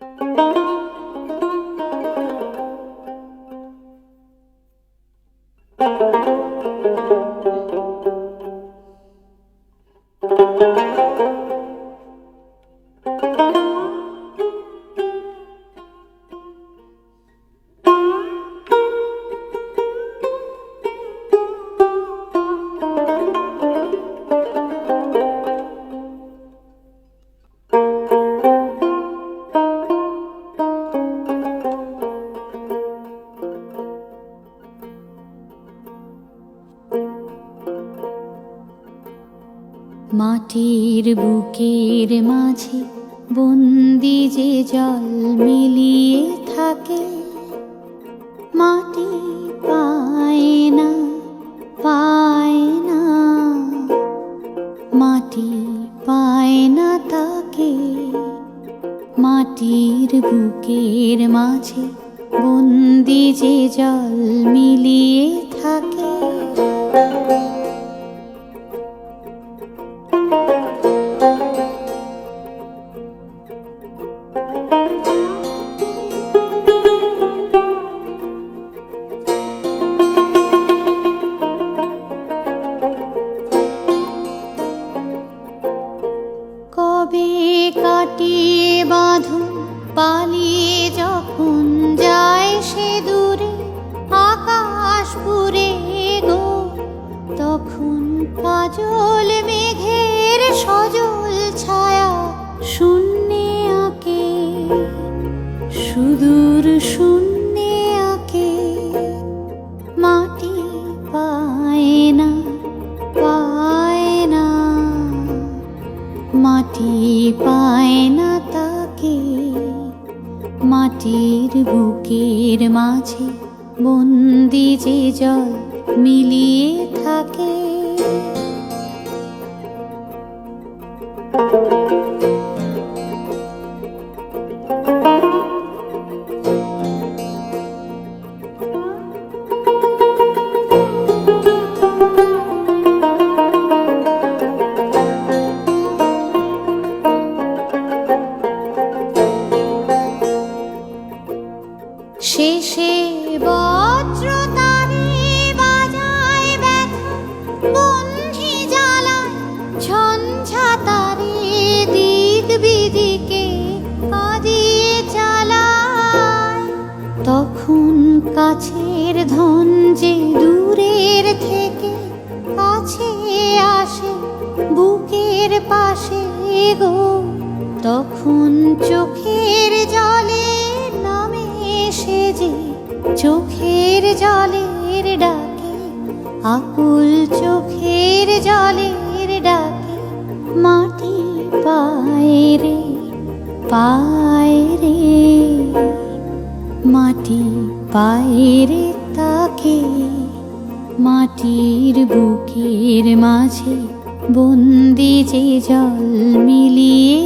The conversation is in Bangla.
you মাটির বুকের মাঝে বন্দি যে জল মিলিয়ে থাকে, মাটি পায় না পায় না। মাটি পায় না তাকে, মাটির বুকের মাঝে বন্দি যে জল মিলিয়ে থাকে। বাঁধন পালিয়ে যখন যায় সে দূরে আকাশ পুরে মাটির বুকের মাঝে বন্দি যে জল মিলিয়ে থাকে। তখন চোখের জলে নামে এসে যে, চোখের জলের ডাকে, আকুল চোখের জলের ডাকে, মাটি পায় রে পায় রে। মাটি পায় রে তাকে, মাটির বুকের মাঝে বন্দি যে জল মিলিয়ে